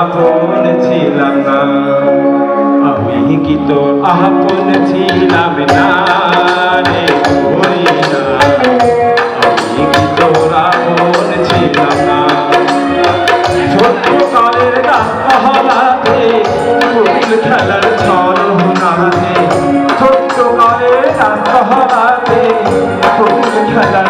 আপন ছিলাম না। আমি কি তো আপন ছিলাম না রে না। আমি কি তো আপন ছিলাম না। ছোট্টকালের ডাকতে কুটির খেলার ছড় হোনাতে ছোট্টকালের ডাকতে কুটির খেলার